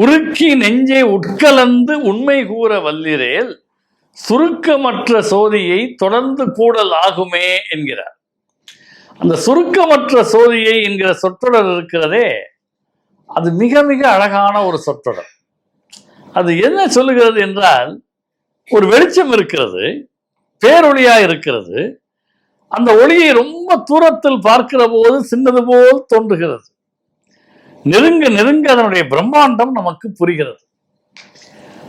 உருக்கி நெஞ்சை உட்கலந்து உண்மை கூற வல்லிரேல் சுருக்கமற்ற சோதியை தொடர்ந்து கூடல் ஆகுமே என்கிறார். அந்த சுருக்கமற்ற சோதியை என்கிற சொற்றொடர் இருக்கிறதே அது மிக மிக அழகான ஒரு சொற்றொடர். அது என்ன சொல்லுகிறது என்றால் ஒரு வெளிச்சம் இருக்கிறது பேரொழியா இருக்கிறது அந்த ஒளியை ரொம்ப தூரத்தில் பார்க்கிற போது சின்னது போல் தோன்றுகிறது. நெருங்க நெருங்க அதனுடைய பிரம்மாண்டம் நமக்கு புரிகிறது.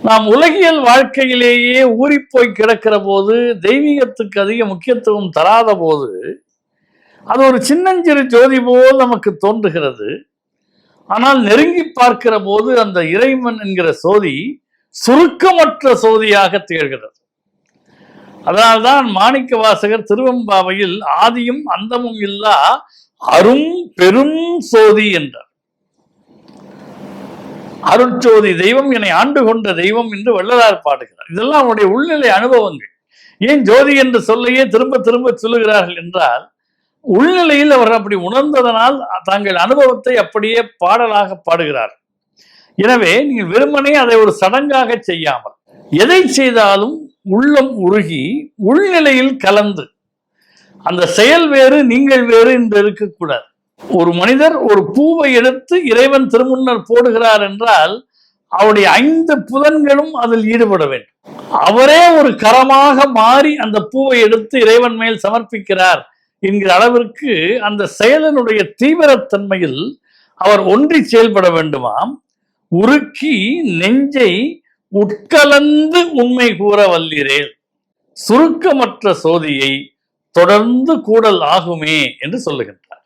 நாம் உலகியல் வாழ்க்கையிலேயே ஊறிப்போய் கிடக்கிற போது தெய்வீகத்துக்கு அதிக முக்கியத்துவம் தராத போது அது ஒரு சின்னஞ்சிறு ஜோதி போல் நமக்கு தோன்றுகிறது. ஆனால் நெருங்கி பார்க்கிற போது அந்த இறைவன் என்கிற சோதி சுருக்கமற்ற சோதியாக திகழ்கிறது. அதனால்தான் மாணிக்க வாசகர் திருவம்பாவையில் ஆதியும் அந்தமும் இல்லா அரும் பெரும் சோதி என்றார். அருட்சோதி தெய்வம் என்னை ஆண்டு கொண்ட தெய்வம் என்று வள்ளலார் பாடுகிறார். இதெல்லாம் அவனுடைய உள்நிலை அனுபவங்கள். ஏன் ஜோதி என்று சொல்லையே திரும்ப திரும்ப சொல்லுகிறார்கள் என்றால் உள்நிலையில் அவர் அப்படி உணர்ந்ததனால் தங்கள் அனுபவத்தை அப்படியே பாடலாக பாடுகிறார். எனவே நீங்கள் வெறுமனே அதை ஒரு சடங்காக செய்யாமல் எதை செய்தாலும் உள்ளம் உருகி உள்நிலையில் கலந்து அந்த செயல் வேறு நீங்கள் வேறு என்று இருக்கக்கூடாது. ஒரு மனிதர் ஒரு பூவை எடுத்து இறைவன் திருமுன்னர் போடுகிறார் என்றால் அவருடைய ஐந்து புதன்களும் அதில் ஈடுபட வேண்டும். அவரே ஒரு கரமாக மாறி அந்த பூவை எடுத்து இறைவன் மேல் சமர்ப்பிக்கிறார் என்கிற அளவிற்கு அந்த செயலனுடைய தீவிரத்தன்மையில் அவர் ஒன்றி செயல்பட வேண்டுமாம். உருக்கி நெஞ்சை உட்கலந்து உண்மை கூற வல்லீரேல் சுருக்கமற்ற சோதியை தொடர்ந்து கூடல் ஆகுமே என்று சொல்லுகின்றார்